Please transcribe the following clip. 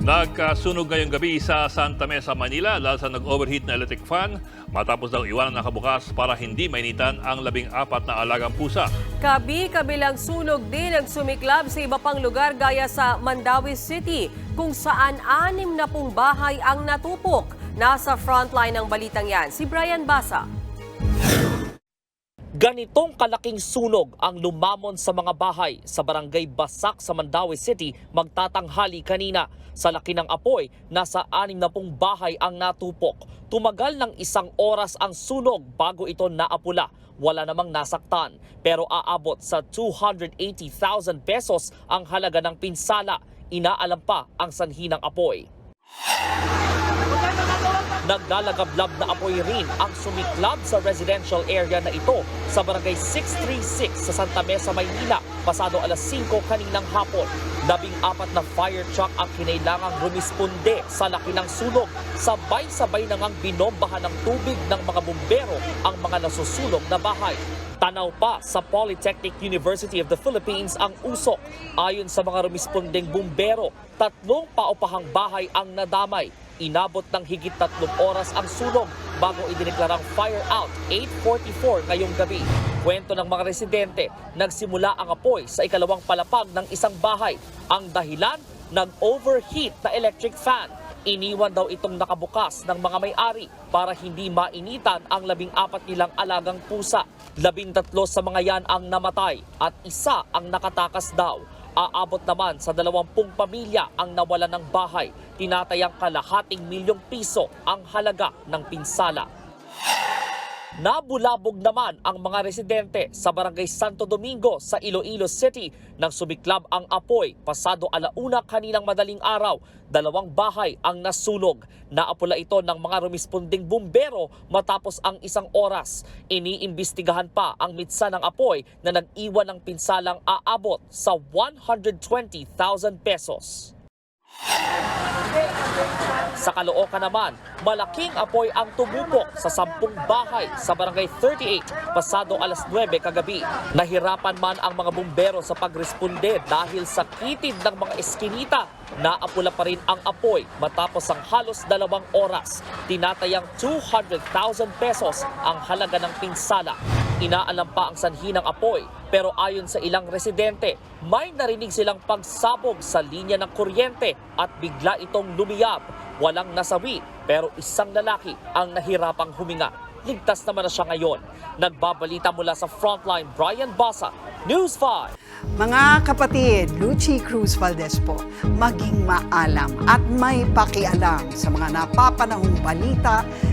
Nagkasunog ngayong gabi sa Santa Mesa, Manila dahil sa nag-overheat na electric fan matapos daw iwanan nakabukas para hindi mainitan ang labing apat na alagang pusa. Kabi-kabilang sunog din ang sumiklab sa iba pang lugar gaya sa Mandawi City kung saan anim na pong bahay ang natupok. Nasa frontline ng balitang yan, si Brian Basa. Ganitong kalaking sunog ang lumamon sa mga bahay sa barangay Basak sa Mandawi City magtatanghali kanina. Sa laki ng apoy, nasa anim na pong bahay ang natupok. Tumagal ng isang oras ang sunog bago ito naapula. Wala namang nasaktan pero aabot sa 280,000 pesos ang halaga ng pinsala. Inaalam pa ang sanhi ng apoy. Naglalagablab na apoy rin ang sumiklab sa residential area na ito sa barangay 636 sa Santa Mesa, Maynila pasado alas 5 kaninang hapon. Labing apat na fire truck ang kinailangang rumisponde sa laki ng sunog. Sabay-sabay na ngang binombahan ng tubig ng mga bumbero ang mga nasusunog na bahay. Tanaw pa sa Polytechnic University of the Philippines ang usok. Ayon sa mga rumispondeng bumbero, tatlong paupahang bahay ang nadamay. Inabot ng higit tatlong oras ang sunog bago idineklarang fire out 8.44 ngayong gabi. Kwento ng mga residente, nagsimula ang apoy sa ikalawang palapag ng isang bahay. Ang dahilan, nag-overheat na electric fan. Iniwan daw itong nakabukas ng mga may-ari para hindi mainitan ang labing apat nilang alagang pusa. Labing tatlo sa mga yan ang namatay at isa ang nakatakas daw. Aabot naman sa dalawampung pamilya ang nawala ng bahay. Tinatayang kalahating milyong piso ang halaga ng pinsala. Nabulabog naman ang mga residente sa barangay Santo Domingo sa Iloilo City nang sumiklab ang apoy pasado alauna kaninang madaling araw. Dalawang bahay ang nasunog. Naapula ito ng mga rumisponding bumbero matapos ang isang oras. Iniimbestigahan pa ang mitsa ng apoy na nag-iwan ng pinsalang aabot sa 120,000 pesos. Sa Caloocan naman, malaking apoy ang tumupok sa sampung bahay sa barangay 38 pasado alas 9 kagabi. Nahirapan man ang mga bumbero sa pagresponde dahil sa kitid ng mga eskinita. Naapula pa rin ang apoy matapos ang halos dalawang oras. Tinatayang 200,000 pesos ang halaga ng pinsala. Inaalam pa ang sanhi ng apoy pero ayon sa ilang residente, may narinig silang pagsabog sa linya ng kuryente at bigla itong lumiyab. Walang nasawi pero isang lalaki ang nahirapang huminga. Ligtas naman na siya ngayon. Nagbabalita mula sa Frontline, Brian Basa, News 5. Mga kapatid, Lucy Cruz Valdez po, maging maalam at may pakialam sa mga napapanahong balita